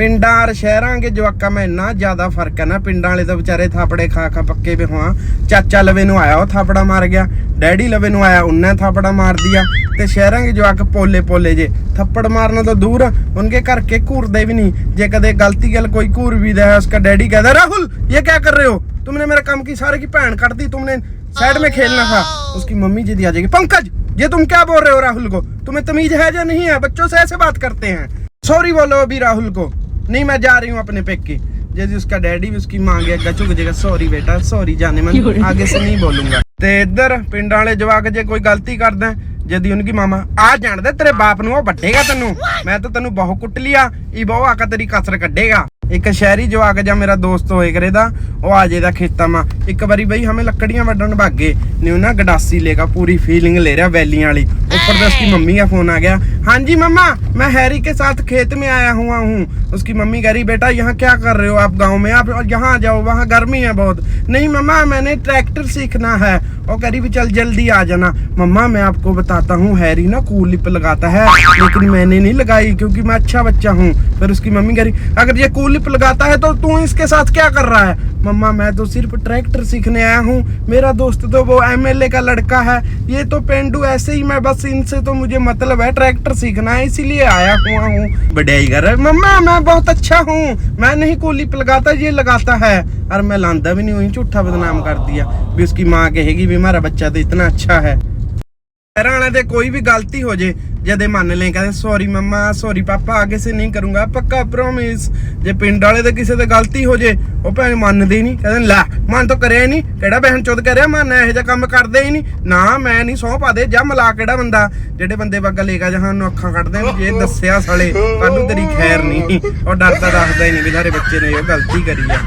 ਪਿੰਡਾਂ ਔਰ ਸ਼ਹਿਰਾਂ ਦੇ ਜਵਾਕਾਂ ਮੈਂ ਇੰਨਾ ਜ਼ਿਆਦਾ ਫਰਕ ਹੈ ਨਾ ਪਿੰਡਾਂ ਵਾਲੇ ਤਾਂ ਵਿਚਾਰੇ ਥਾਪੜੇ ਖਾ ਖਾ ਪੱਕੇ ਵੇ ਹੋਆ ਚਾਚਾ ਲਵੇ ਨੂੰ ਆਇਆ ਉਹ ਥਾਪੜਾ ਮਾਰ ਗਿਆ ਡੈਡੀ ਲਵੇ ਨੂੰ ਆਇਆ ਉਹਨੇ ਥਾਪੜਾ ਮਾਰ ਦਿਆ ਤੇ ਸ਼ਹਿਰਾਂ ਦੇ ਜਵਾਕ ਪੋਲੇ ਪੋਲੇ ਜੇ ਥੱਪੜ ਮਾਰਨਾ ਤਾਂ ਦੂਰ ਉਨਕੇ ਘਰ ਕੇ ਘੂਰਦੇ भी नहीं जे कदे गलती गल कोई घूर भी रहा है उसका डैडी कहता है राहुल ये क्या कर रहे हो तुमने मेरा काम की सारे की भैन काट दी तुमने साइड में खेलना था उसकी मम्मी जी आ जाएगी पंकज ये तुम क्या बोल रहे हो राहुल को तुम्हें तमीज है या नहीं है बच्चों से ऐसे बात करते हैं सॉरी बोलो अभी राहुल को नहीं मैं जा रही हूँ अपने पेके जैसे उसका डैडी भी उसकी माँ के अग्गा झुक जाएगा सॉरी बेटा सॉरी जाने मन आगे से नहीं बोलूंगा ਤੇ ਇੱਧਰ ਪਿੰਡਾਂ ਵਾਲੇ ਜਵਾਕ ਜੇ ਕੋਈ ਗਲਤੀ ਕਰਦਾ ਹੈ, ਜਦੀ ਉਨਕੀ ਮਾਮਾ ਆ ਜਾਣਦੇ ਤੇਰੇ ਬਾਪ ਨੂੰ ਉਹ ਵੱਡੇਗਾ ਤੈਨੂੰ ਮੈਂ ਤਾਂ ਤੈਨੂੰ ਬਹੁਤ ਕੁੱਟ ਲਿਆ ਇਹ ਬਹੁ ਆਕਾ ਤੇਰੀ ਕਸਰ ਕੱਢੇਗਾ ਇੱਕ ਸ਼ਹਿਰੀ ਜਵਾਕ ਜਾਂ ਮੇਰਾ ਦੋਸਤ ਹੋਏ ਕਰੇ ਦਾ ਉਹ ਆ ਜਾਏਦਾ ਖੇਤਾਂ ਮਾ ਇੱਕ ਵਾਰੀ ਬਈ ਹਮੇ ਲੱਕੜੀਆਂ ਵੱਢਣ ਭਾਗੇ ਨੇ ਉਹਨਾਂ ਗਡਾਸੀ ਲੇਗਾ ਪੂਰੀ ਫੀਲਿੰਗ ले रहा वैलियां वाली ऊपर से उसकी मम्मी का फोन आ गया हाँ जी मम्मा, मैं हैरी के साथ खेत में आया हुआ हूँ। उसकी मम्मी कह रही, बेटा, यहाँ क्या कर रहे हो आप गाँव में? आप यहाँ जाओ, वहाँ गर्मी है बहुत। नहीं मम्मा, मैंने ट्रैक्टर सीखना है। और कह रही भी, चल, जल्दी आ जाना। मम्मा, मैं आपको बताता हूँ, हैरी ना कूल लिप लगाता है, लेकिन मैंने नहीं लगाई क्योंकि मैं अच्छा बच्चा हूँ। फिर उसकी मम्मी कह रही, अगर ये कूल लिप लगाता है तो तू इसके साथ क्या कर रहा है? मम्मा मैं तो सिर्फ ट्रैक्टर सीखने आया हूँ मेरा दोस्त तो वो एमएलए का लड़का है ये तो पेंडू ऐसे ही मैं बस इनसे तो मुझे मतलब है ट्रैक्टर सीखना है इसीलिए आया हुआ हूँ बढ़िया कर रहा है मम्मा मैं बहुत अच्छा हूँ मैं नहीं कूलिप लगाता ये लगाता है और मैं लांदा भी नहीं हुई झूठा बदनाम कर दिया भी उसकी माँ कहेगी भी हमारा बच्चा तो इतना अच्छा है ਪੈਰਾਂ ਵਾਲਿਆਂ ਤੇ ਕੋਈ ਵੀ ਗਲਤੀ ਹੋ ਜੇ, ਜਦੇ ਮੰਨ ਲੈ ਕਹਿੰਦੇ ਸੌਰੀ ਮੰਮਾ ਸੌਰੀ ਪਾਪਾ, ਅੱਗੇ ਸੇ ਨਹੀਂ ਕਰੂੰਗਾ, ਪੱਕਾ ਪ੍ਰੋਮਿਸ ਜੇ ਪਿੰਡ ਵਾਲੇ ਤੇ ਕਿਸੇ ਤੇ ਗਲਤੀ ਹੋ ਜੇ, ਉਹ ਭੈਣ ਮੰਨਦੇ ਨਹੀਂ, ਕਹਿੰਦੇ, ਲੈ, ਮਨ ਤਾਂ ਕਰਿਆ ਹੀ ਨਹੀਂ, ਕਿਹੜਾ ਬਹਿਣ ਚੋਦ ਕਰਿਆ, ਮਨ ਇਹੋ ਜਿਹਾ ਕੰਮ ਕਰਦੇ ਹੀ ਨਹੀਂ, ਨਾ ਮੈਂ ਨਹੀਂ ਸੌਂ ਪਾਦੇ, ਜਾਂ ਮਲਾ ਕਿਹੜਾ ਬੰਦਾ? ਜਿਹੜੇ ਬੰਦੇ ਵਗਾ ਲੇਗਾ ਜਹਾਂ ਨੂੰ ਅੱਖਾਂ ਕੱਢਦੇ ਨੇ, ਜੇ ਦੱਸਿਆ ਸਾਲੇ ਕੱਲ ਤੇਰੀ ਖੈਰ ਨਹੀਂ, ਉਹ ਡਰਦਾ ਦੱਸਦਾ ਹੀ ਨਹੀਂ ਵੀ ਸਾਰੇ ਬੱਚੇ ਨੇ ਇਹ ਗਲਤੀ ਕਰੀ ਆ।